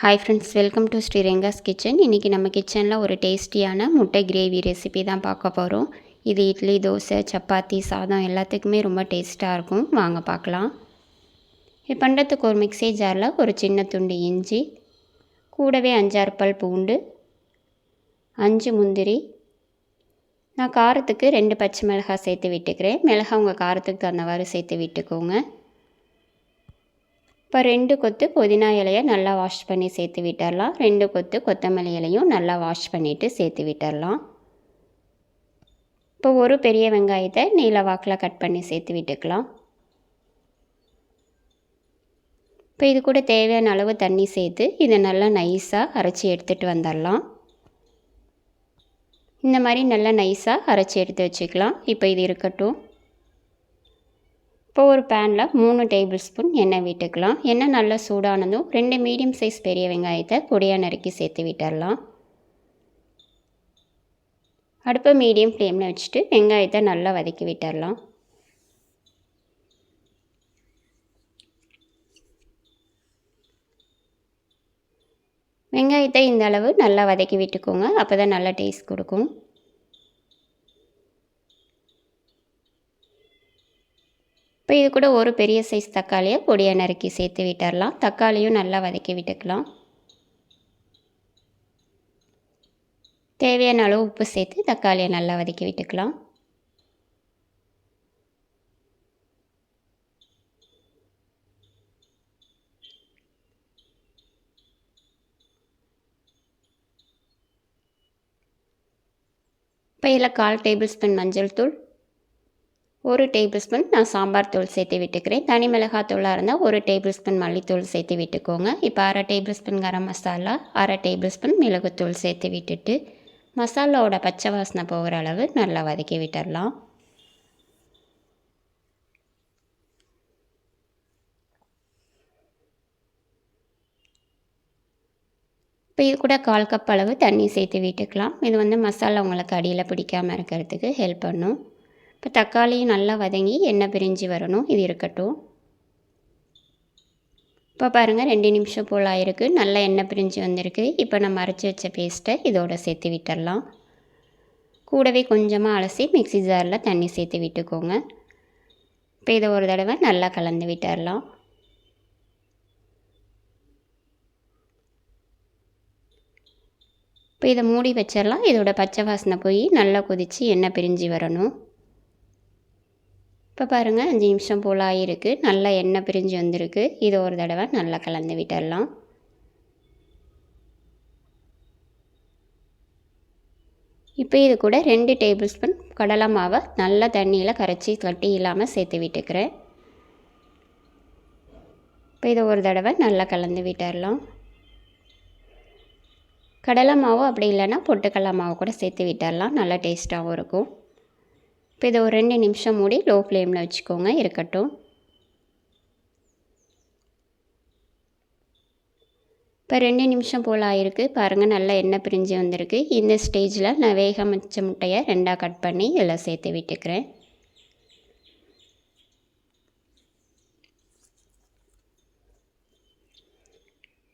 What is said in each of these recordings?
Hi friends welcome to Sriranga's kitchen இன்றைக்கி நம்ம கிச்சனில் ஒரு டேஸ்டியான முட்டை கிரேவி ரெசிபி தான் பார்க்க போகிறோம் இது இட்லி தோசை சப்பாத்தி சாதம் எல்லாத்துக்குமே ரொம்ப டேஸ்ட்டாக இருக்கும். வாங்க பார்க்கலாம். இது பண்ணுறதுக்கு ஒரு மிக்ஸி ஜாரில் ஒரு சின்ன துண்டு இஞ்சி கூடவே அஞ்சாறு பல் பூண்டு அஞ்சு முந்திரி. நான் காரத்துக்கு ரெண்டு பச்சை மிளகாய் சேர்த்து விட்டுக்கிறேன். மிளகாய் உங்கள் காரத்துக்கு தகுந்தவாறு சேர்த்து விட்டுக்கோங்க. இப்போ ரெண்டு கொத்து புதினா இலையை நல்லா வாஷ் பண்ணி சேர்த்து விட்டுடலாம் ரெண்டு கொத்து கொத்தமல்லி இலையும் நல்லா வாஷ் பண்ணிவிட்டு சேர்த்து விட்டுடலாம் இப்போ ஒரு பெரிய வெங்காயத்தை நீல வாக்கில் கட் பண்ணி சேர்த்து விட்டுக்கலாம். இப்போ இது கூட தேவையான அளவு தண்ணி சேர்த்து இதை நல்லா நைஸாக அரைச்சி எடுத்துகிட்டு வந்துடலாம். இந்த மாதிரி நல்லா நைஸாக அரைச்சி எடுத்து வச்சுக்கலாம். இப்போ இது இருக்கட்டும். இப்போ ஒரு பேனில் மூணு டேபிள் ஸ்பூன் எண்ணெய் விட்டுக்கலாம். எண்ணெய் நல்லா சூடானதும் ரெண்டு மீடியம் சைஸ் பெரிய வெங்காயத்தை பொடியாக நறுக்கி சேர்த்து விட்டுடலாம் அடுப்பை மீடியம் ஃப்ளேமில் வச்சுட்டு வெங்காயத்தை நல்லா வதக்கி விட்டுடலாம் வெங்காயத்தை இந்த அளவு நல்லா வதக்கி விட்டுக்கோங்க. அப்போ தான் நல்லா டேஸ்ட் கொடுக்கும். இப்போ இது கூட ஒரு பெரிய சைஸ் தக்காளியை பொடியாக நறுக்கி சேர்த்து விட்டுடலாம் தக்காளியும் நல்லா வதக்கி விட்டுக்கலாம். தேவையான அளவு உப்பு சேர்த்து தக்காளியை நல்லா வதக்கி விட்டுக்கலாம். இப்போ இதில் கால் டேபிள் ஸ்பூன் மஞ்சள் தூள் ஒரு டேபிள் ஸ்பூன் நான் சாம்பார் தூள் சேர்த்து விட்டுக்கிறேன். தனி மிளகாய் தூளாக இருந்தால் ஒரு டேபிள் ஸ்பூன் மல்லித்தூள் சேர்த்து விட்டுக்கோங்க. இப்போ அரை டேபிள் ஸ்பூன் கரம் மசாலா அரை டேபிள் ஸ்பூன் மிளகுத்தூள் சேர்த்து விட்டுட்டு மசாலாவோட பச்சை வாசனை போகிற அளவு நல்லா வதக்கி விட்டுடலாம் இப்போ இது கூட கால் கப் அளவு தண்ணி சேர்த்து விட்டுக்கலாம். இது வந்து மசாலா உங்களுக்கு அடியில் பிடிக்காமல் இருக்கிறதுக்கு ஹெல்ப் பண்ணும். இப்போ தக்காளியும் நல்லா வதங்கி எண்ணெய் பிரிஞ்சு வரணும். இது இருக்கட்டும். இப்போ பாருங்கள் ரெண்டு நிமிஷம் போல் ஆயிருக்கு. நல்லா எண்ணெய் பிரிஞ்சு வந்திருக்கு. இப்போ நம்ம அரைச்சி வச்ச பேஸ்ட்டை இதோட சேர்த்து விட்டுடலாம். கூடவே கொஞ்சமாக அலசி மிக்சி ஜாரில் தண்ணி சேர்த்து விட்டுக்கோங்க. இப்போ இதை ஒரு தடவை நல்லா கலந்து விட்டுடலாம். இப்போ இதை மூடி வச்சிடலாம். இதோட பச்சை வாசனை போய் நல்லா கொதித்து எண்ணெய் பிரிஞ்சு வரணும். இப்போ பாருங்கள் அஞ்சு நிமிஷம் போல் ஆகிருக்கு நல்லா எண்ணெய் பிரிஞ்சு வந்திருக்கு. இது ஒரு தடவை நல்லா கலந்து விட்டுடலாம். இப்போ இது கூட ரெண்டு டேபிள் ஸ்பூன் கடலை மாவை நல்லா தண்ணியில் கரைச்சி கட்டி இல்லாமல் சேர்த்து விட்டுக்கிறேன். இப்போ இதை ஒரு தடவை நல்லா கலந்து விட்டுடலாம். கடலை மாவு அப்படி இல்லைன்னா பொட்டுக்கடலை மாவு கூட சேர்த்து விட்டுடலாம். நல்லா டேஸ்ட்டாகவும் இருக்கும். இப்போ இதை ஒரு ரெண்டு நிமிஷம் மூடி லோ ஃப்ளேமில் வச்சுக்கோங்க இருக்கட்டும். இப்போ ரெண்டு நிமிஷம் போல் ஆகிருக்கு பாருங்கள் நல்லா எண்ணெய் பிரிஞ்சு வந்திருக்கு. இந்த ஸ்டேஜில் நான் வேக வச்ச முட்டையை ரெண்டாக கட் பண்ணி இதில் சேர்த்து விட்டுக்கிறேன்.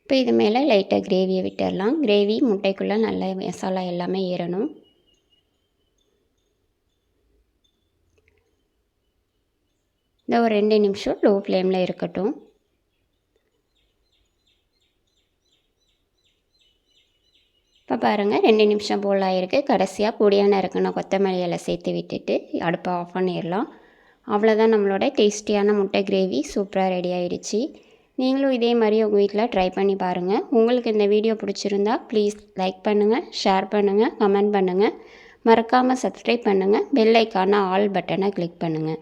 இப்போ இது மேலே லைட்டாக கிரேவியை விட்டுடலாம். கிரேவி முட்டைக்குள்ளே நல்லா மசாலா எல்லாமே ஏறணும். இந்த ஒரு ரெண்டு நிமிஷம் லோ ஃப்ளேமில் இருக்கட்டும். இப்போ பாருங்கள் ரெண்டு நிமிஷம் போல் ஆகிருக்கு கடைசியாக பொடியான இருக்குன்னு கொத்தமல்லி இலை சேர்த்து விட்டுட்டு அடுப்பை ஆஃப் பண்ணிடலாம். அவ்வளோதான் நம்மளோட டேஸ்டியான முட்டை கிரேவி சூப்பராக ரெடி ஆகிடுச்சு நீங்களும் இதே மாதிரி உங்கள் வீட்டில் ட்ரை பண்ணி பாருங்கள் உங்களுக்கு இந்த வீடியோ பிடிச்சிருந்தா ப்ளீஸ் லைக் பண்ணுங்கள் ஷேர் பண்ணுங்கள் கமெண்ட் பண்ணுங்கள் மறக்காமல் சப்ஸ்கிரைப் பண்ணுங்கள் பெல் ஐக்கான ஆல் பட்டனை கிளிக் பண்ணுங்கள்